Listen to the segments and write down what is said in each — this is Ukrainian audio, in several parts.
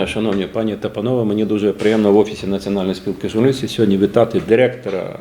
Дня, шановні пані та панове. Мені дуже приємно в офісі Національної спілки журналістів сьогодні вітати директора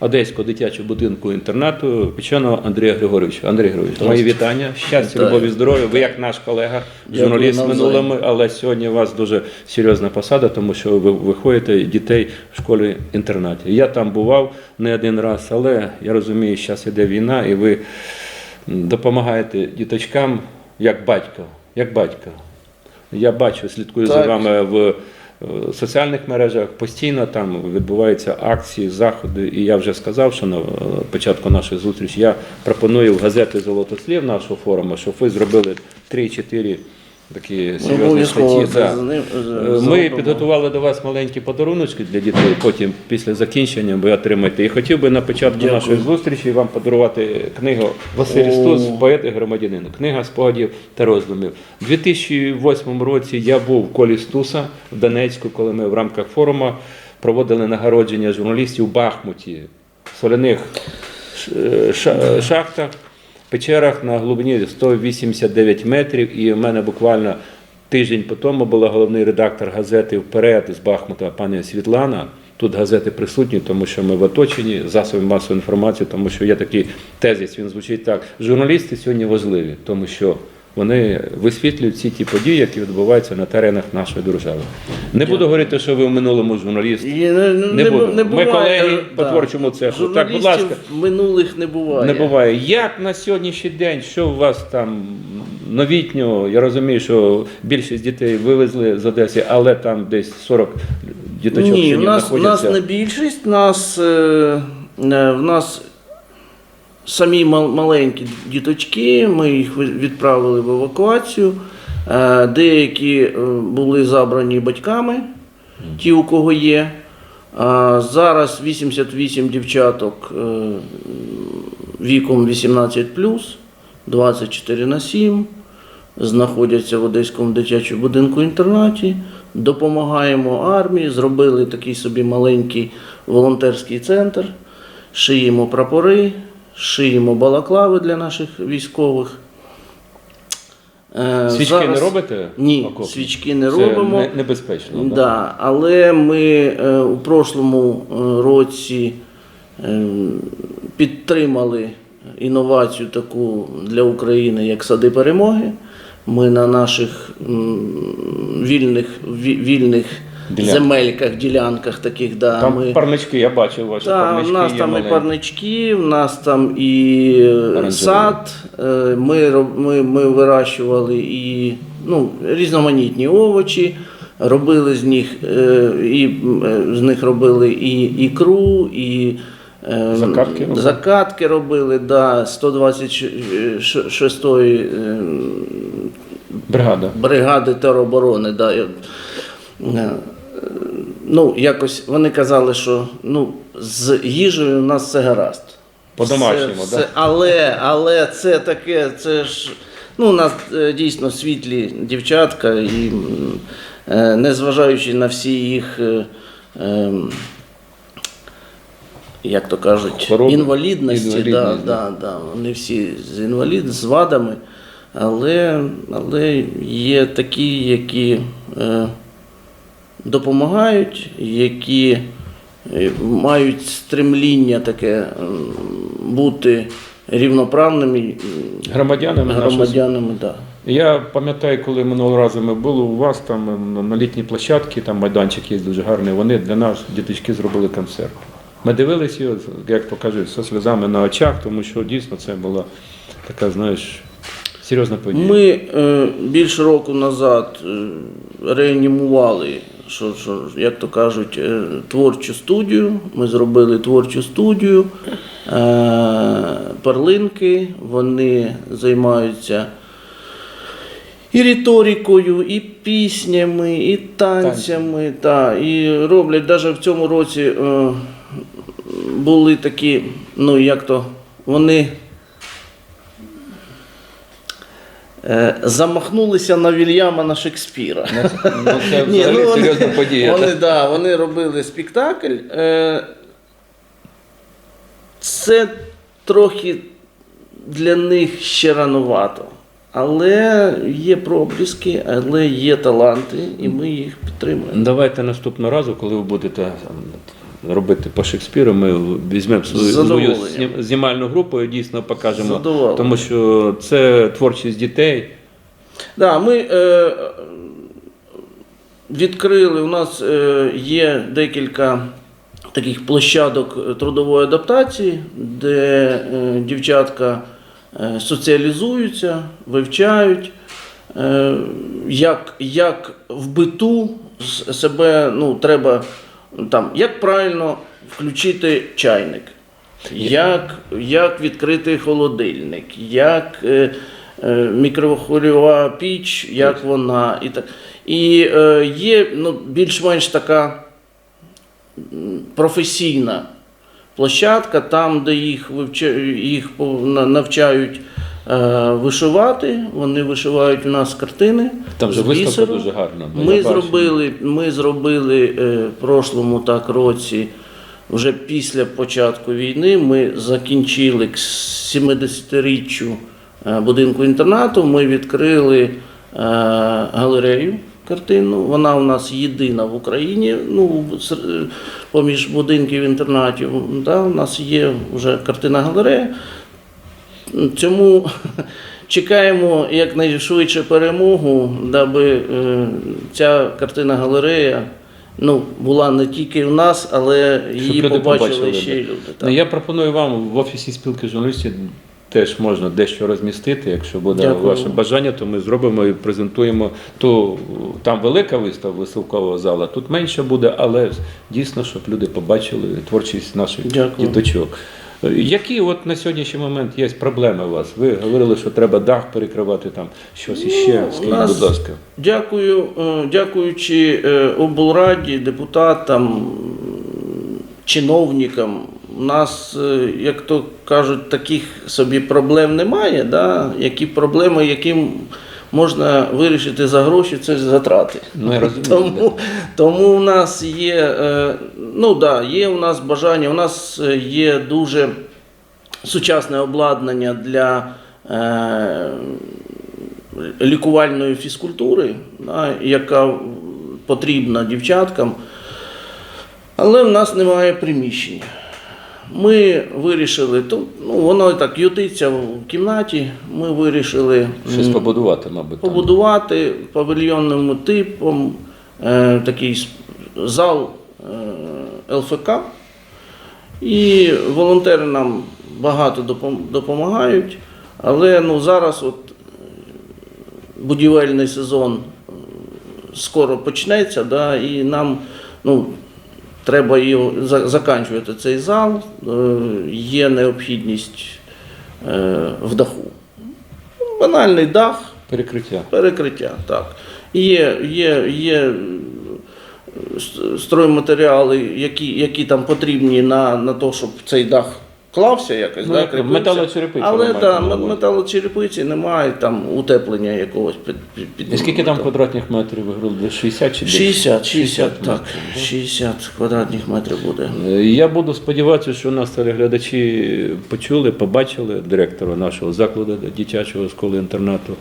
Одеського дитячого будинку інтернату Печеного Андрія Григоровича. Андрій Григорович, мої вітання. Щастя, любові, здоров'я. Ви як наш колега, журналіст минулими, але сьогодні у вас дуже серйозна посада, тому що ви виходите дітей в школі інтернаті. Я там бував не один раз, але я розумію, що зараз іде війна, і ви допомагаєте діточкам як батько. Як батько. Я бачу, слідкую за вами в е, соціальних мережах. Постійно там відбуваються акції, заходи. І я вже сказав, що на е, початку нашої зустрічі я пропоную в газети Золотослів нашого форуму, щоб ви зробили 3-4 такі серйозні Обов'язково статті. Да. Е, Ми підготували до вас маленькі подаруночки для дітей. Потім, після закінчення, ви отримаєте. І хотів би на початку Дякую. нашої зустрічі вам подарувати книгу Василь. Стус, поет і громадянин. Книга спогадів та роздумів. У 2008 році я був в колі Стуса в Донецьку, коли ми в рамках форуму проводили нагородження журналістів у Бахмуті, в соляних шахтах, печерах на глибині 189 метрів. І в мене буквально тиждень по тому була головний редактор газети Вперед з Бахмута, пані Світлана. Тут газети присутні, тому що ми в оточенні засобів масової інформації, тому що є такий тезис, він звучить так. Журналісти сьогодні важливі, тому що вони висвітлюють всі ті події, які відбуваються на теренах нашої держави. Не буду говорити, що ви в минулому журналіст. І не, Не буду. Ми буває, колеги е, по да. творчому цеху. Так, будь Журналістів ласка. минулих не буває. Не буває. Як на сьогоднішній день, що у вас там новітньо? Я розумію, що більшість дітей вивезли з Одеси, але там десь 40 діточок Ні, в нас, в нас не більшість, нас, е, е, в нас самі маленькі діточки, ми їх відправили в евакуацію. Е, Деякі е, були забрані батьками, ті, у кого є. Зараз 88 дівчаток е, віком 18 24 на 7 знаходяться в Одеському дитячому будинку інтернаті. Допомагаємо армії, зробили такий собі маленький волонтерський центр, шиємо прапори, шиємо балаклави для наших військових. Е, Свічки зараз- не робите? Ні, окопні? свічки не Це робимо. не- небезпечно. да? Да, але ми е, у прошлому е, році підтримали інновацію таку для України, як сади перемоги. Ми на наших вільних, вільних Ділянках. земельках, ділянках таких, да, Там ми, парнички, я бачив ваші та, парнички. у нас є там і парнички, в нас там і е, сад. е, Ми, ми, ми вирощували і ну, різноманітні овочі, робили з них, е, і, е, з них робили і ікру, і е, Закатки робили? закатки робили, да, 126-ї е, Бригада. бригади тероборони. Да. Ну, якось вони казали, що ну, з їжею у нас все гаразд. По-домашньому, Все- да? все- Але, але це таке, це ж. Ну, у нас е, дійсно світлі дівчатка, і е, незважаючи на всі їх, е, ем, як то кажуть, Хвороби. інвалідності, да, Інвалідність, да, да, вони всі з інвалід, з вадами, але, але є такі, які допомагають, які е, мають стремління таке бути рівноправними Громадянами громадянами. Да. Я пам'ятаю, коли минулого разу ми були у вас там на- літній площадці, там майданчик є дуже гарний. Вони для нас, діточки, зробили концерт. Ми дивилися його, як то кажуть, зі сльозами на очах, тому що дійсно це була така, знаєш, серйозна подія. Ми е, більше року назад е, реанімували, що, що, як то кажуть, е, творчу студію. Ми зробили творчу студію. Е, перлинки, вони займаються і риторикою, і піснями, і танцями. Та, і роблять навіть в цьому році е, були такі, ну як то, вони е, замахнулися на Вільяма на Шекспіра. Ну, це Ні, ну, вони, серйозна подія. Вони, да, вони робили спектакль. Е, Це трохи для них ще ранувато. але є пробліски, але є таланти, і ми їх підтримуємо. Давайте наступного разу, коли ви будете робити по Шекспіру, ми візьмемо свою, знімальну групу і дійсно покажемо. Задоволенням. Тому що це творчість дітей. Да, ми е, відкрили, у нас е, є декілька таких площадок трудової адаптації, де е, дівчатка е, соціалізуються, вивчають, е, як, як в биту себе ну, треба там, як правильно включити чайник. Як, як відкрити холодильник, як е, е, мікрохвильова піч, як вона. І, так. і е, є ну, більш-менш така професійна площадка, там, де їх, вивча, їх навчають вишивати. Вони вишивають у нас картини. Там же виставка дуже гарна. Ми зробили, ми зробили е, в прошлому так році, вже після початку війни, ми закінчили 70-річчю е, будинку інтернату. Ми відкрили е, галерею картинну. Вона у нас єдина в Україні. Ну, е, поміж будинків інтернатів. Да, у нас є вже картина галерея. Цьому чекаємо якнайшвидше перемогу, даби е, ця картина галерея ну, була не тільки в нас, але її люди побачили, побачили, ще й люди. Ну, Так. я пропоную вам в офісі спілки журналістів теж можна дещо розмістити. Якщо буде Дякую. ваше бажання, то ми зробимо і презентуємо ту там велика виставка виставкова зала, тут менше буде, але дійсно, щоб люди побачили творчість наших Дякую. діточок. Які от на сьогоднішній момент є проблеми у вас? Ви говорили, що треба дах перекривати там щось іще. Ну, Скажіть, нас- будь ласка. Дякую, е, дякуючи е, облраді, депутатам, чиновникам. У нас, е, як то кажуть, таких собі проблем немає. Да? Які проблеми, яким можна вирішити за гроші, це затрати. Ну, я розумію. Тому, тому у нас є, е, ну да, є у нас бажання, у нас е, є дуже сучасне обладнання для е, лікувальної фізкультури, яка потрібна дівчаткам, але в нас немає приміщення. Ми вирішили, то, ну, воно так ютиться в кімнаті. Ми вирішили Щось побудувати, мабуть. там. побудувати павільйонним типом е, такий зал е, ЛФК. І волонтери нам багато допомагають. Але ну, зараз от, будівельний сезон е, скоро почнеться, да, і нам ну, треба його за- заканчувати цей зал. Е, Є необхідність е, в даху. Банальний дах. Перекриття. Перекриття, так. Є, є, є е, стройматеріали, які, які там потрібні на, на те, щоб цей дах клався якось, Ну, да, як металочерепиці. Але увазі. металочерепиці немає там утеплення якогось під, під, під І скільки там квадратних метрів ви говорили? 60 чи більше? 60, 60, так. метрів, 60 квадратних метрів буде. Е, Я буду сподіватися, що нас телеглядачі почули, побачили директора нашого закладу дитячого школи інтернату.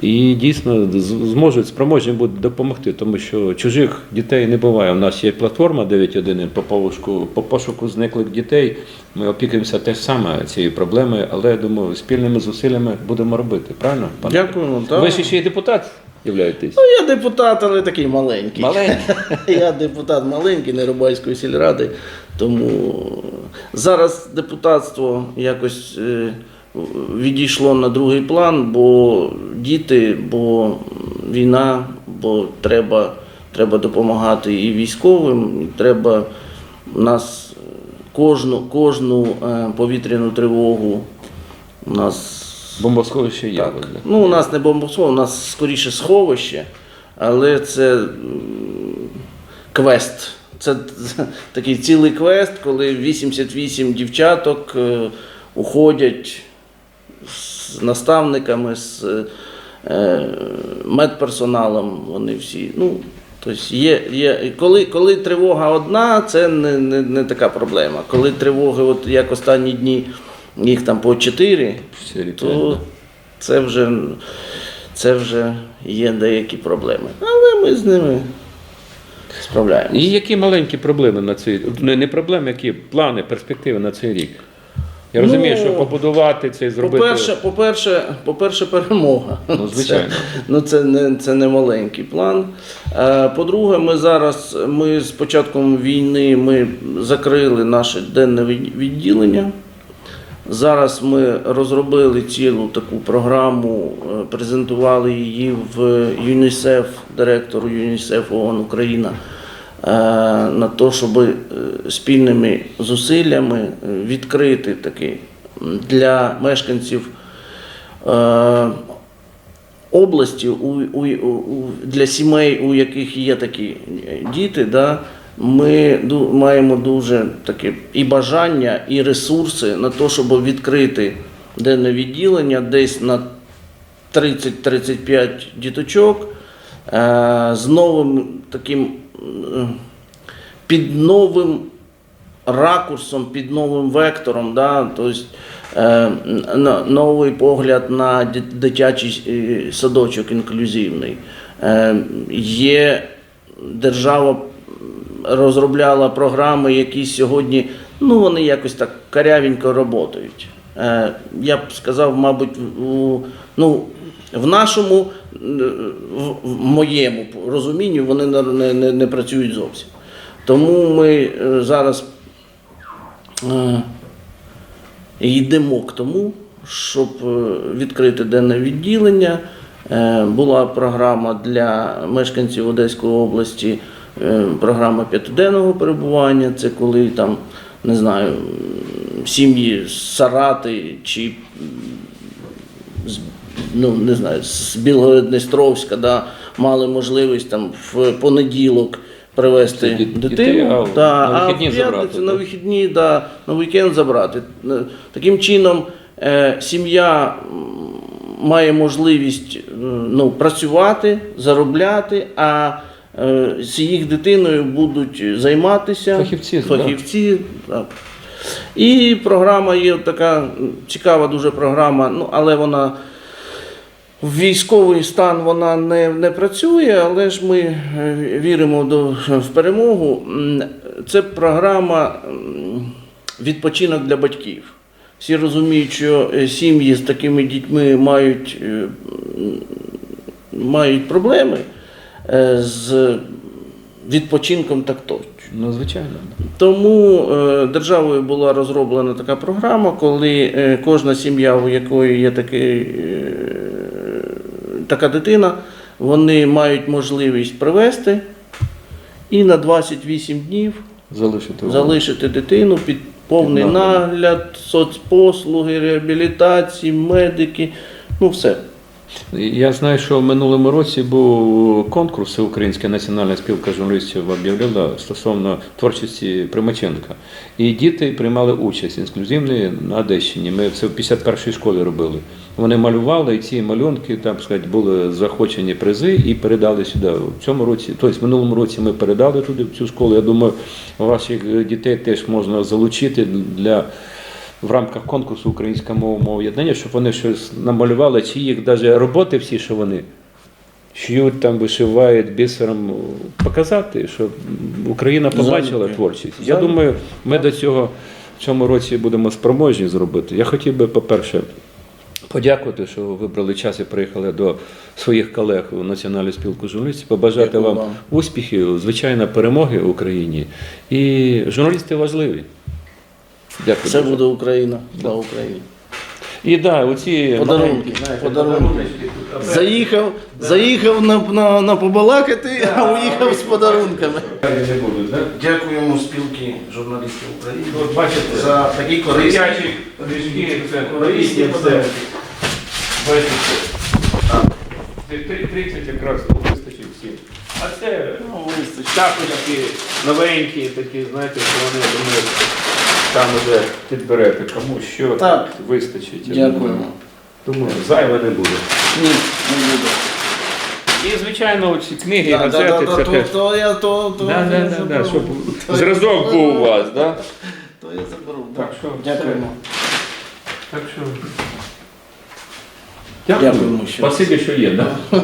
І дійсно зможуть спроможні будуть допомогти, тому що чужих дітей не буває. У нас є платформа 9.1 по пошуку, по пошуку зниклих дітей. Ми опікуємося теж саме цією проблемою, але я думаю, спільними зусиллями будемо робити. Правильно? пане? Дякуємо. Так. Ви ж ще й депутат являєтесь? Ну, я депутат, але такий маленький. Маленький. Я депутат маленький Нерубайської сільради, тому зараз депутатство якось е, відійшло на другий план, бо діти, бо війна, бо треба, треба допомагати і військовим, і треба у нас кожну, кожну е, повітряну тривогу у нас Бомбосховище є. так. Ну, у нас не бомбосховище, у нас скоріше сховище, але це квест. Це такий цілий квест, коли 88 дівчаток е, уходять з наставниками, з е, медперсоналом. Вони всі. Ну, тобто є, є, коли, коли тривога одна, це не, не, не така проблема. Коли тривоги, от як останні дні, їх там по 4, то це вже це вже є деякі проблеми. Але ми з ними справляємося. І які маленькі проблеми на цей не, не проблеми, які плани, перспективи на цей рік? Я Ну, розумію, що побудувати це і зробити. По-перше, по-перше, по-перше, перемога. Ну, звичайно. Це, ну, це, не, це не маленький план. Е, По-друге, ми зараз, ми з початком війни ми закрили наше денне відділення. Зараз ми розробили цілу таку програму, е, презентували її в ЮНІСЕФ, директору ЮНІСЕФ ООН Україна, на те, щоб е, спільними зусиллями е, відкрити такий для мешканців е, області, для сімей, у яких є такі діти, ми маємо дуже таке і бажання, і ресурси на те, щоб відкрити денне відділення десь на 30-35 діточок е, з новим таким е, під новим ракурсом, під новим вектором, да, тобто е, новий погляд на дитячий е, садочок інклюзивний. Е, є держава розробляла програми, які сьогодні ну, вони якось так карявенько. Е, я б сказав, мабуть, у, ну, в нашому, в, моєму розумінні вони не, не, не, працюють зовсім. Тому ми е, зараз е, йдемо к тому, щоб е, відкрити денне відділення. Е, Була програма для мешканців Одеської області, е, програма п'ятиденного перебування. Це коли там, не знаю, сім'ї Сарати чи ну, не знаю, з Білгород-Дністровська, да, мали можливість там в понеділок привезти дитину. а да, на вихідні а в п'ятницю забрати, на да? вихідні, да, на вікенд забрати. Е, Таким чином, е, сім'я м, має можливість е, ну, працювати, заробляти, а е, з їх дитиною будуть займатися Фахівці, да. фахівці так. І програма є така м, цікава дуже програма, ну, але вона в військовий стан вона не, не працює, але ж ми е, віримо до, в перемогу. Це програма відпочинок для батьків. Всі розуміють, що е, сім'ї з такими дітьми мають, е, мають проблеми з відпочинком так точно. Ну, звичайно. Тому державою була розроблена така програма, коли кожна сім'я, у якої є такий, така дитина, вони мають можливість привезти і на 28 днів Залишити. залишити дитину під повний нагляд, соцпослуги, реабілітації, медики, ну все. Я знаю, що в минулому році був конкурс Українська національна спілка журналістів об'являла стосовно творчості Примаченка. І діти приймали участь інклюзивної на Одещині. Ми це в 51-й школі робили. Вони малювали, і ці малюнки там сказати, були захочені призи і передали сюди. В цьому році, тобто в минулому році ми передали туди в цю школу. Я думаю, ваших дітей теж можна залучити для в рамках конкурсу Українська мова мова єднання, щоб вони щось намалювали, чи їх навіть роботи всі, що вони шьють там, вишивають бісером, показати, щоб Україна побачила творчість. Я думаю, ми до цього в цьому році будемо спроможні зробити. Я хотів би, по-перше, подякувати, що ви вибрали час і приїхали до своїх колег у Національну спілку журналістів, побажати Дякую вам вам. успіхів, звичайно, перемоги в Україні. І журналісти важливі. Дякую. Це дуже. буде Україна. Слава Україні. І да, оці Подарунки, маленькі, знаєте, подарунки. Заїхав, заїхав на, на, на побалакати, а уїхав з подарунками. Дякуємо спілки журналістів України От бачите, за такі корисні, дитячі це корисні подарунки. Бачите. 30 якраз вистачить всім. А це Ну, вистачить. тапочки новенькі, такі, знаєте, що вони думаю, там вже підберете, кому що Так. вистачить. Я Дякуємо. думаю. Думаю, зайве не буде. Ні, не буде. І, звичайно, ці книги, Да, да, газети, да, це то, теж. то я то, то Да, я да, да, да, заберу. щоб То зразок я був у вас, да? То я заберу. Так що Дякуємо. Так що Дякуємо ще раз. Спасибі, що є. Да?